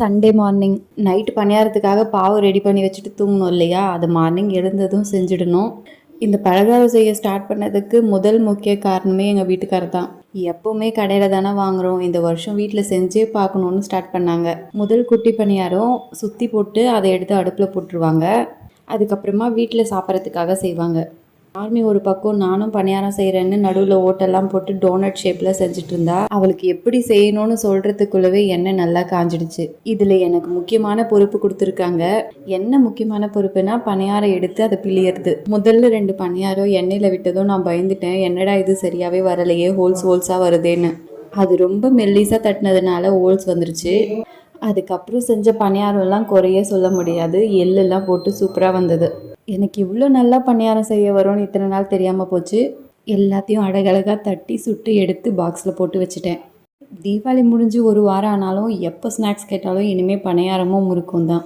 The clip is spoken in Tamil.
சண்டே மார்னிங் நைட்டு பணியாரத்துக்காக பாவு ரெடி பண்ணி வச்சுட்டு தூங்கணும் இல்லையா? அது மார்னிங் எழுந்ததும் செஞ்சிடணும். இந்த பலகாரம் செய்ய ஸ்டார்ட் பண்ணதுக்கு முதல் முக்கிய காரணமே எங்கள் வீட்டுக்காரர் தான். எப்போவுமே கடையில் தானே வாங்குறோம். இந்த வருஷம் வீட்டில் செஞ்சே பார்க்கணுன்னு ஸ்டார்ட் பண்ணாங்க. முதல் குட்டி பணியாரம் சுற்றி போட்டு அதை எடுத்து அடுப்பில் போட்டுருவாங்க. அதுக்கப்புறமா வீட்டில் சாப்பிட்றதுக்காக செய்வாங்க. ஆர்மி ஒரு பக்கம் நானும் பணியாரம் செய்கிறேன்னு நடுவில் ஓட்டெல்லாம் போட்டு டோனட் ஷேப்பில் செஞ்சுட்டு இருந்தா அவளுக்கு எப்படி செய்யணும்னு சொல்கிறதுக்குள்ளவே எண்ணெய் நல்லா காஞ்சிடுச்சு. இதில் எனக்கு முக்கியமான பொறுப்பு கொடுத்துருக்காங்க. என்ன முக்கியமான பொறுப்புனா பணியாரம் எடுத்து அதை பிழியறது. முதல்ல ரெண்டு பணியாரம் எண்ணெயில் விட்டதும் நான் பயந்துட்டேன். என்னடா இது சரியாகவே வரலையே ஹோல்ஸ் ஹோல்ஸாக வருதேன்னு. அது ரொம்ப மெல்லிஸாக தட்டினதுனால ஹோல்ஸ் வந்துருச்சு. அதுக்கப்புறம் செஞ்ச பணியாரம்லாம் குறைய சொல்ல முடியாது. எள்ளெல்லாம் போட்டு சூப்பராக வந்தது. எனக்கு இவ்வளோ நல்லா பணியாரம் செய்ய வரும்னு இத்தனை நாள் தெரியாமல் போச்சு. எல்லாத்தையும் அழகழகாக தட்டி சுட்டு எடுத்து பாக்ஸில் போட்டு வச்சுட்டேன். தீபாவளி முடிஞ்சு ஒரு வாரம் ஆனாலும் எப்போ ஸ்நாக்ஸ் கேட்டாலும் இனிமேல் பணியாரமும் முறுக்கும் தான்